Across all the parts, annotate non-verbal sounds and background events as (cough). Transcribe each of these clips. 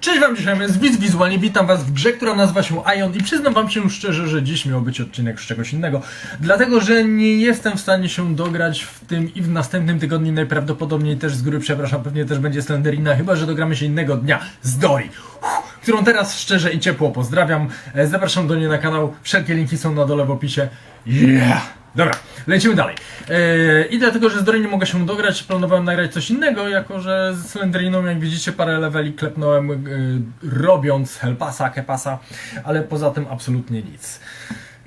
Cześć wam, dzisiaj jest Widz Wizualnie, witam was w grze, która nazywa się Ion i przyznam wam się szczerze, że dziś miał być odcinek z czegoś innego, dlatego, że nie jestem w stanie się dograć w tym i w następnym tygodniu, najprawdopodobniej też z góry, przepraszam, pewnie też będzie Slenderina, chyba, że dogramy się innego dnia z Dori, którą teraz szczerze i ciepło pozdrawiam, E, zapraszam do niej na kanał, wszelkie linki są na dole w opisie, yeah! Dobra, lecimy dalej. Eee, I dlatego, że z Dory nie mogę się dograć, planowałem nagrać coś innego, jako że z Slenderiną, jak widzicie, parę leveli klepnąłem, e, robiąc Helpasa, Kepasa, ale poza tym absolutnie nic.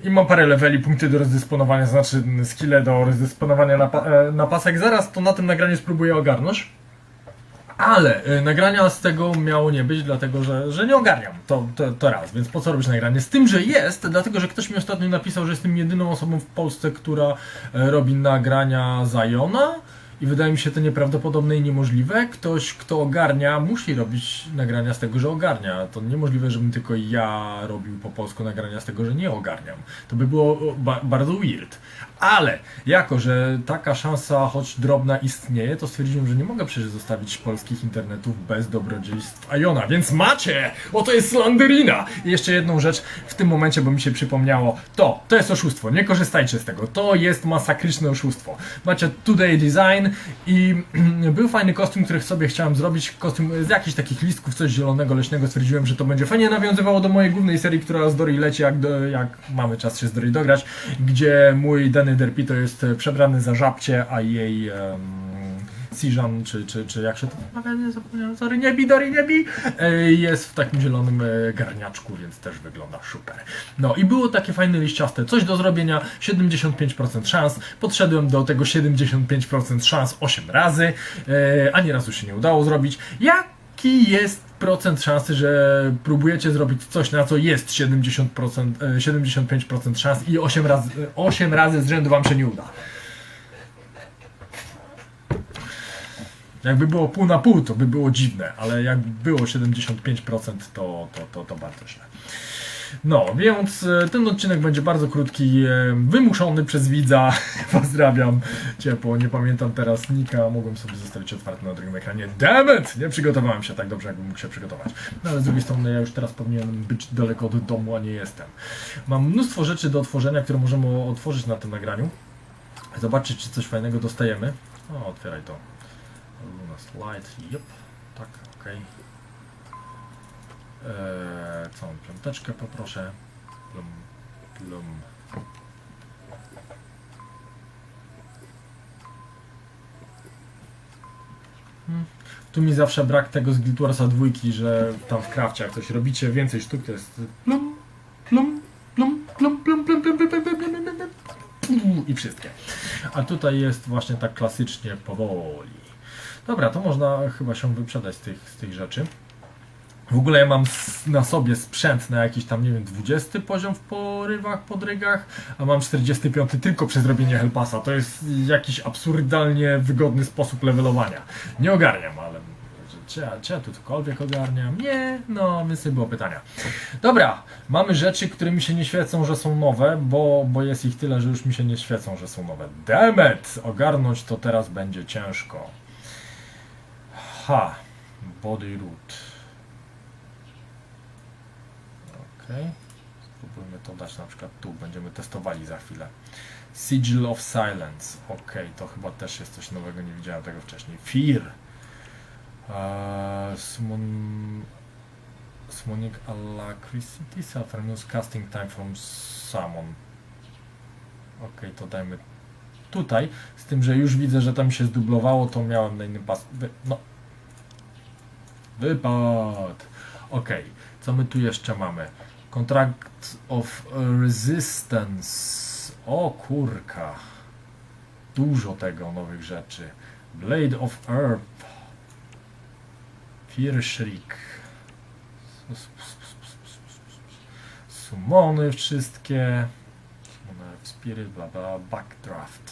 I mam parę leveli, punkty do rozdysponowania, znaczy skille do rozdysponowania na, pa- e, na pasek. Zaraz to na tym nagraniu spróbuję ogarnąć. Ale y, nagrania z tego miało nie być, dlatego że, że nie ogarniam. To, to, to raz, więc po co robić nagranie? Z tym, że jest, dlatego że ktoś mi ostatnio napisał, że jestem jedyną osobą w Polsce, która e, robi nagrania Zajona. I wydaje mi się to nieprawdopodobne i niemożliwe. Ktoś, kto ogarnia, musi robić nagrania z tego, że ogarnia. To niemożliwe, żebym tylko ja robił po polsku nagrania z tego, że nie ogarniam. To by było ba bardzo weird. Ale jako, że taka szansa, choć drobna, istnieje, to stwierdziłem, że nie mogę przecież zostawić polskich internetów bez dobrodziejstw Iona, więc macie! Oto jest Slanderina! I jeszcze jedną rzecz w tym momencie, bo mi się przypomniało. To, to jest oszustwo, nie korzystajcie z tego. To jest masakryczne oszustwo. Macie Today Design i (clears throat) był fajny kostium, który sobie chciałem zrobić. Kostium z jakichś takich listków, coś zielonego, leśnego. Stwierdziłem, że to będzie fajnie nawiązywało do mojej głównej serii, która z Dory leci, jak, do, jak mamy czas się z Dory dograć, gdzie mój Danny Derpito jest e, przebrany za żabcie, a jej um, Sijan, czy, czy, czy jak się to nie zapomniałem, sorry, nie bi, Dory, nie bi, e, jest w takim zielonym e, garniaczku, więc też wygląda super. No i było takie fajne liściaste, coś do zrobienia, 75% szans, podszedłem do tego 75% szans 8 razy, ani razu się nie udało zrobić. Jaki jest procent szansy, że próbujecie zrobić coś, na co jest 70%, e, 75% szans i 8 razy, 8 razy z rzędu wam się nie uda? Jakby było pół na pół, to by było dziwne, ale jak było 75%, to, to, to, to bardzo źle. No, więc e, ten odcinek będzie bardzo krótki, e, wymuszony przez widza. (laughs) Pozdrawiam ciepło, nie pamiętam teraz nika, mogłem sobie zostawić otwarty na drugim ekranie. Dammit! Nie przygotowałem się tak dobrze, jakbym mógł się przygotować. No ale z drugiej strony ja już teraz powinienem być daleko od domu, a nie jestem. Mam mnóstwo rzeczy do otworzenia, które możemy otworzyć na tym nagraniu. Zobaczyć, czy coś fajnego dostajemy. O, otwieraj to. Luna Slide, yep, tak, okej. Eee, całą piąteczkę poproszę. Plum, plum. Hmm. Tu mi zawsze brak tego z Guild dwójki, że tam w krafcie jak coś robicie, więcej sztuk to jest plum, plum, plum, plum, plum, plum, plum, plum, plum, plum, plum, plum, plum, i wszystkie. A tutaj jest właśnie tak klasycznie powoli. Dobra, to można chyba się wyprzedać z tych, z tych rzeczy. W ogóle ja mam na sobie sprzęt na jakiś tam, nie wiem, 20 poziom w porywach, podrygach, a mam 45 tylko przez robienie helpasa. To jest jakiś absurdalnie wygodny sposób levelowania. Nie ogarniam, ale czy ja, czy ja tu cokolwiek ogarniam? Nie, no, więc nie było pytania. Dobra, mamy rzeczy, które mi się nie świecą, że są nowe, bo, bo jest ich tyle, że już mi się nie świecą, że są nowe. Demet! Ogarnąć to teraz będzie ciężko. Ha, body root. Okej. Spróbujmy to dać na przykład tu. Będziemy testowali za chwilę. Sigil of Silence. Okej, to chyba też jest coś nowego. Nie widziałem tego wcześniej. Fear. Eee, summon... Summoning Alacrity. Saturnus Casting Time from Summon. Okej, to dajmy tutaj. Z tym, że już widzę, że tam się zdublowało, to miałem na innym pas... Wy... No. Wypad. Okej, co my tu jeszcze mamy? Contract of Resistance. O kurka. Dużo tego, nowych rzeczy. Blade of Earth. Fear Shriek. Summony wszystkie. Summon Spirit, bla bla. Backdraft.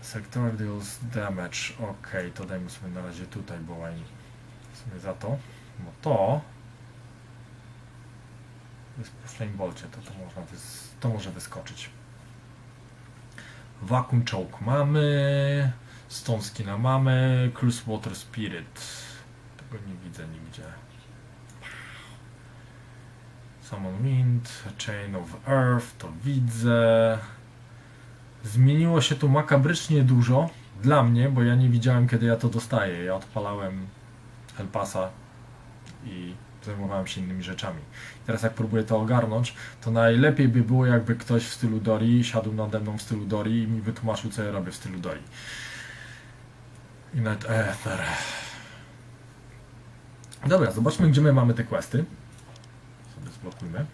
Sector deals damage. Ok, to dajmy sobie na razie tutaj, bo w sumie za to. Bo to jest po Flame Bolcie, to, to, można to może wyskoczyć. Vacuum Choke mamy. Stone Skina mamy. Cruise Water Spirit. Tego nie widzę nigdzie. Summon Wind. Chain of Earth. To widzę. Zmieniło się tu makabrycznie dużo. Dla mnie, bo ja nie widziałem kiedy ja to dostaję. Ja odpalałem El Pasa i zajmowałem się innymi rzeczami. Teraz jak próbuję to ogarnąć, to najlepiej by było jakby ktoś w stylu Dori siadł nade mną w stylu Dori i mi wytłumaczył co ja robię w stylu Dori. I nawet Ether. Dobra, zobaczmy gdzie my mamy te questy. Sobie zblokujmy.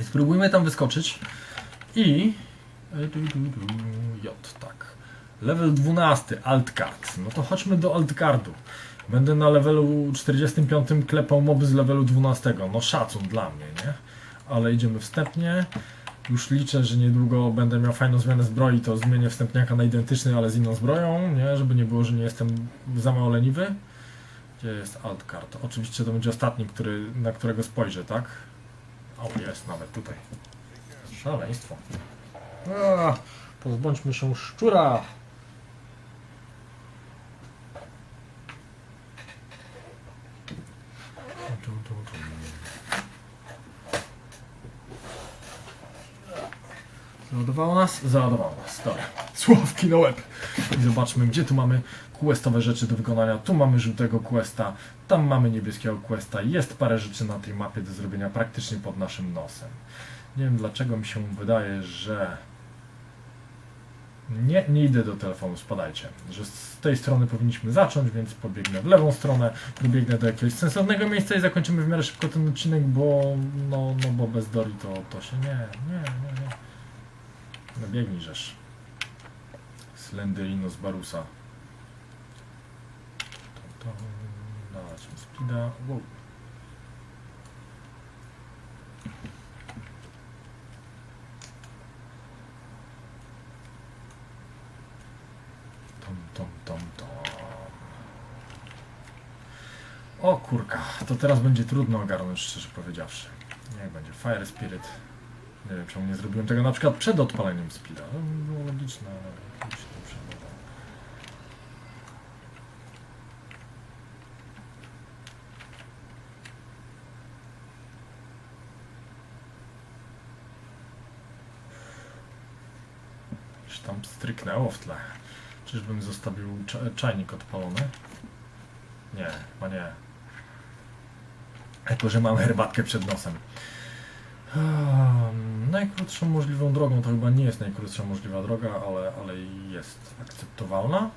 I spróbujmy tam wyskoczyć. I... e, J, tak. Level 12, Altcard. No to chodźmy do Altcardu. Będę na levelu 45 klepał moby z levelu 12. No szacun dla mnie, nie? Ale idziemy wstępnie. Już liczę, że niedługo będę miał fajną zmianę zbroi, to zmienię wstępniaka na identyczny, ale z inną zbroją, nie? Żeby nie było, że nie jestem za mało leniwy. Gdzie jest Altcard? Oczywiście to będzie ostatni, który, na którego spojrzę, tak? O, jest nawet tutaj. Szaleństwo. A, pozbądźmy się szczura. Tu, tu. Załadowało nas? Załadowało nas. Dobra. Sławki na łeb. I zobaczmy, gdzie tu mamy questowe rzeczy do wykonania. Tu mamy żółtego questa, tam mamy niebieskiego questa. Jest parę rzeczy na tej mapie do zrobienia praktycznie pod naszym nosem. Nie wiem dlaczego mi się wydaje, że nie, nie idę do telefonu, spadajcie. Że z tej strony powinniśmy zacząć, więc pobiegnę w lewą stronę, pobiegnę do jakiegoś sensownego miejsca i zakończymy w miarę szybko ten odcinek, bo no, no bo bez Dori to, to się nie, nie, nie, nie. No biegnij żeż. Slenderino z Barusa. To, to, mi speeda. Wow. Tom, tom, tom, tom. O kurka, to teraz będzie trudno ogarnąć, szczerze powiedziawszy. Niech będzie Fire Spirit. Nie wiem, czemu nie zrobiłem tego na przykład przed odpaleniem speeda. No, było logiczne, ale się to. Już tam stryknęło w tle. Czyżbym zostawił cza- czajnik odpalony? Nie, chyba nie. Jako, że mam herbatkę przed nosem. Um, najkrótszą możliwą drogą to chyba nie jest najkrótsza możliwa droga, ale, ale jest akceptowalna.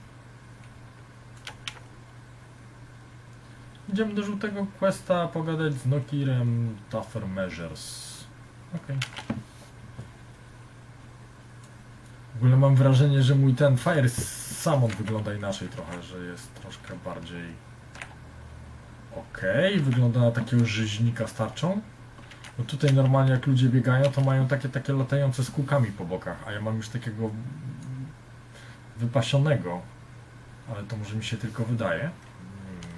Idziemy do żółtego questa pogadać z Nokirem Tougher Measures. Okej. W ogóle mam wrażenie, że mój ten Fire Summon wygląda inaczej trochę, że jest troszkę bardziej okej, wygląda na takiego rzeźnika z tarczą. Bo tutaj normalnie jak ludzie biegają, to mają takie takie latające z kółkami po bokach, a ja mam już takiego wypasionego. Ale to może mi się tylko wydaje.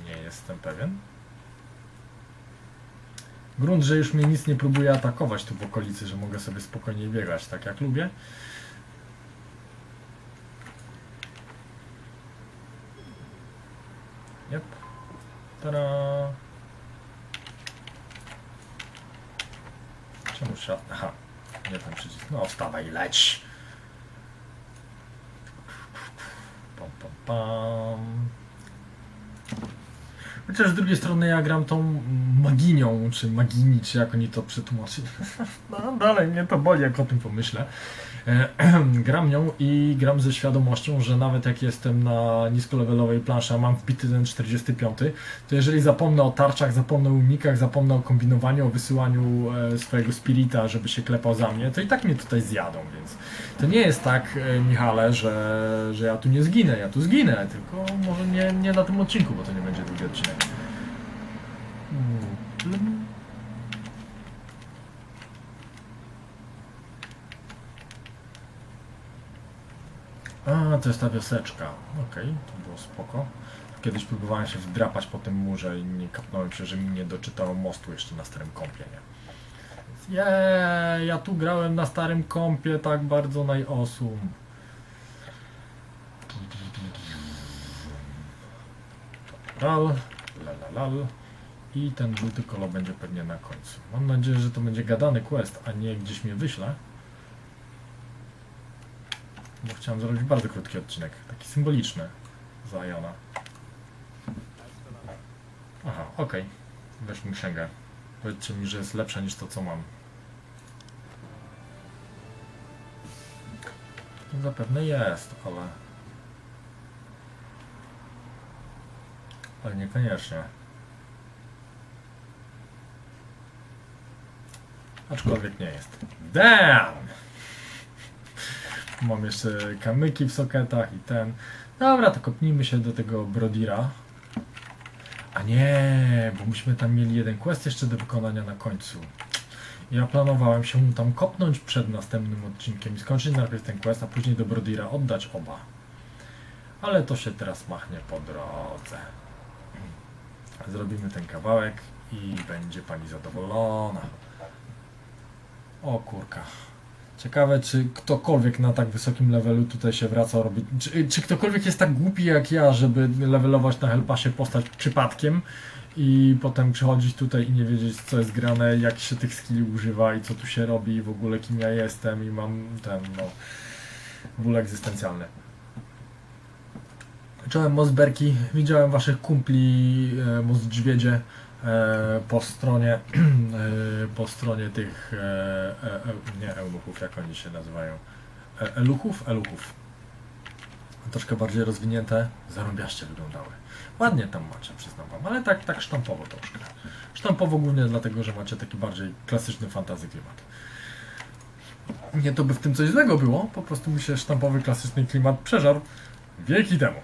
Nie jestem pewien. Grunt, że już mnie nic nie próbuje atakować tu w okolicy, że mogę sobie spokojnie biegać tak jak lubię. Yep. Tada. Czemu trzeba... Aha, nie ten przycisk. No wstawaj, leć. Pam, pam, pam. Chociaż z drugiej strony ja gram tą maginią, czy magini, czy jak oni to przetłumaczyli. (laughs) No dalej mnie to boli, jak o tym pomyślę. E, (clears throat) gram nią i gram ze świadomością, że nawet jak jestem na niskolevelowej planszy, a mam wbity ten 45, to jeżeli zapomnę o tarczach, zapomnę o unikach, zapomnę o kombinowaniu, o wysyłaniu e, swojego spirita, żeby się klepał za mnie, to i tak mnie tutaj zjadą, więc to nie jest tak, e, Michale, że, że ja tu nie zginę, ja tu zginę, tylko może nie, nie na tym odcinku, bo to nie będzie długi odcinek. A, to jest ta wioseczka. Okej, to było spoko. Kiedyś próbowałem się wdrapać po tym murze i nie kapnąłem się, że mi nie doczytało mostu jeszcze na starym kąpie, nie? Jej, ja tu grałem na starym kompie tak bardzo najosum. Ral, lalalal. I ten żółty kolor będzie pewnie na końcu. Mam nadzieję, że to będzie gadany quest, a nie gdzieś mnie wyśle. Bo chciałem zrobić bardzo krótki odcinek, taki symboliczny za Iona. Aha, okej. Weź mi księgę. Powiedzcie mi, że jest lepsza niż to, co mam. Zapewne jest, ale... Ale niekoniecznie. Aczkolwiek nie jest. Damn! Mam jeszcze kamyki w soketach i ten. Dobra, to kopnijmy się do tego Brodira. A nie, bo myśmy tam mieli jeden quest jeszcze do wykonania na końcu. Ja planowałem się mu tam kopnąć przed następnym odcinkiem i skończyć najpierw ten quest, a później do Brodira oddać oba. Ale to się teraz machnie po drodze. Zrobimy ten kawałek i będzie pani zadowolona. O kurka. Ciekawe, czy ktokolwiek na tak wysokim levelu tutaj się wraca robić. Czy, czy ktokolwiek jest tak głupi jak ja, żeby levelować na Hellpassie postać przypadkiem i potem przychodzić tutaj i nie wiedzieć, co jest grane, jak się tych skilli używa i co tu się robi, i w ogóle kim ja jestem i mam ten, no, ból egzystencjalny. Czołem Mosberki, widziałem waszych kumpli e, Mozdźwiedzie po stronie (clears throat) e, po stronie tych e, e, e, nie eunuchów, jak oni się nazywają? E, eluchów? Eluchów. Troszkę bardziej rozwinięte, zarąbiaście wyglądały. Ładnie tam macie, przyznam wam, ale tak, tak sztampowo troszkę. Sztampowo głównie dlatego, że macie taki bardziej klasyczny fantasy klimat. Nie to by w tym coś złego było, po prostu mi się sztampowy, klasyczny klimat przeżarł wieki temu.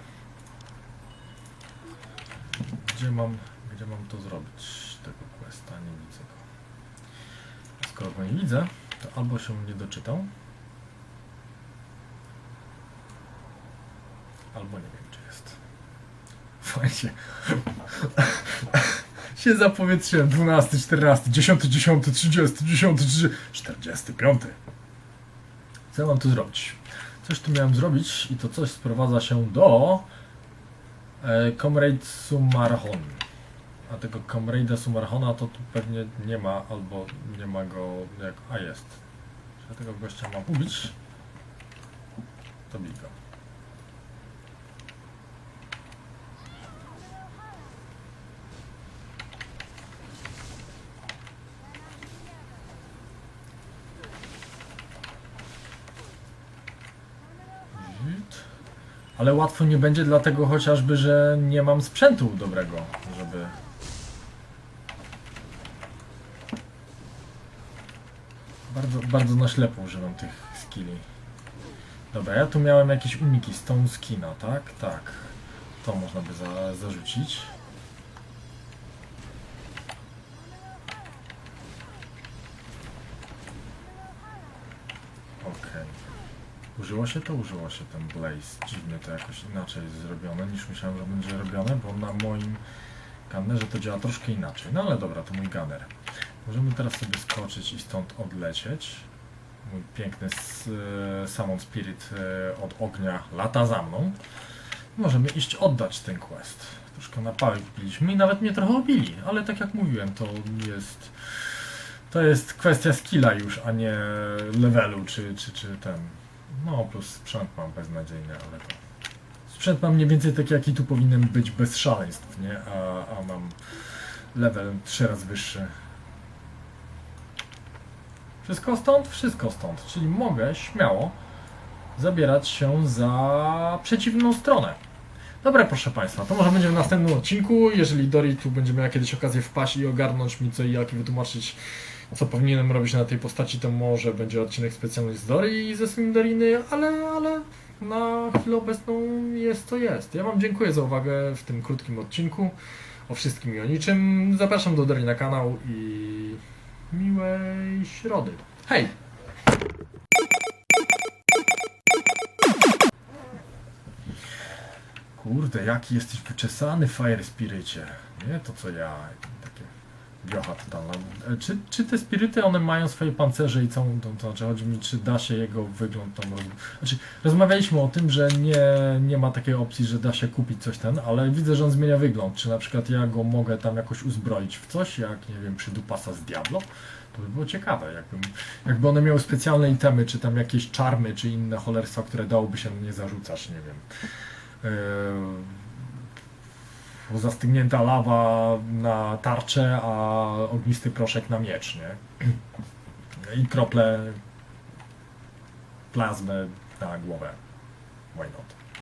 Gdzie mam, gdzie mam to zrobić, tego questa, nie widzę go. Skoro go nie widzę, to albo się nie doczytał, albo nie wiem, czy jest. Fajnie. (laughs) się zapowietrzyłem, 12, 14, 10, 10, 30, 10, 30, 45. Co ja mam tu zrobić? Coś tu miałem zrobić i to coś sprowadza się do E, Comrade Sumarhon. A tego Comrade'a Sumarhona to tu pewnie nie ma, albo nie ma go jak... A jest. Czy ja tego gościa mam ubić? To bij go. Ale łatwo nie będzie, dlatego chociażby, że nie mam sprzętu dobrego, żeby. Bardzo, bardzo na ślepo używam tych skilli. Dobra, ja tu miałem jakieś uniki Stone Skina, tak? Tak. To można by za, zarzucić. Okej. Użyło się to? Użyło się ten Blaze. Dziwnie to jakoś inaczej jest zrobione niż myślałem, że będzie robione, bo na moim gunnerze to działa troszkę inaczej. No ale dobra, to mój gunner. Możemy teraz sobie skoczyć i stąd odlecieć. Mój piękny e, Summon Spirit e, od ognia lata za mną. Możemy iść oddać ten quest. Troszkę na pałek biliśmy i nawet mnie trochę obili, ale tak jak mówiłem, to jest... To jest kwestia skilla już, a nie levelu, czy, czy, czy ten... No, plus sprzęt mam beznadziejny, ale to... Sprzęt mam mniej więcej taki, jaki tu powinien być bez szaleństw, nie? A, a mam level trzy razy wyższy. Wszystko stąd? Wszystko stąd. Czyli mogę śmiało zabierać się za przeciwną stronę. Dobra, proszę Państwa, to może będzie w następnym odcinku. Jeżeli Dori tu będzie miała kiedyś okazję wpaść i ogarnąć mi co i jak i wytłumaczyć, co powinienem robić na tej postaci, to może będzie odcinek specjalny z Dori i ze Slenderiny, ale, ale na chwilę obecną jest to jest. Ja Wam dziękuję za uwagę w tym krótkim odcinku o wszystkim i o niczym. Zapraszam do Dori na kanał i miłej środy. Hej! Kurde, jaki jesteś wyczesany, Fire Spiricie. Nie to co ja. Totalna. E, Czy, czy te spiryty, one mają swoje pancerze i całą tą, to znaczy chodzi mi, czy da się jego wygląd tam roz... Znaczy, rozmawialiśmy o tym, że nie, nie ma takiej opcji, że da się kupić coś ten, ale widzę, że on zmienia wygląd. Czy na przykład ja go mogę tam jakoś uzbroić w coś, jak, nie wiem, przydupasa z Diablo? To by było ciekawe, jakbym, jakby one miały specjalne itemy, czy tam jakieś czarny, czy inne cholerstwa, które dałoby się nie zarzucać, nie wiem. Yy, zastygnięta lawa na tarczę, a ognisty proszek na miecz, nie? (clears throat) I krople plazmy na głowę. Why not?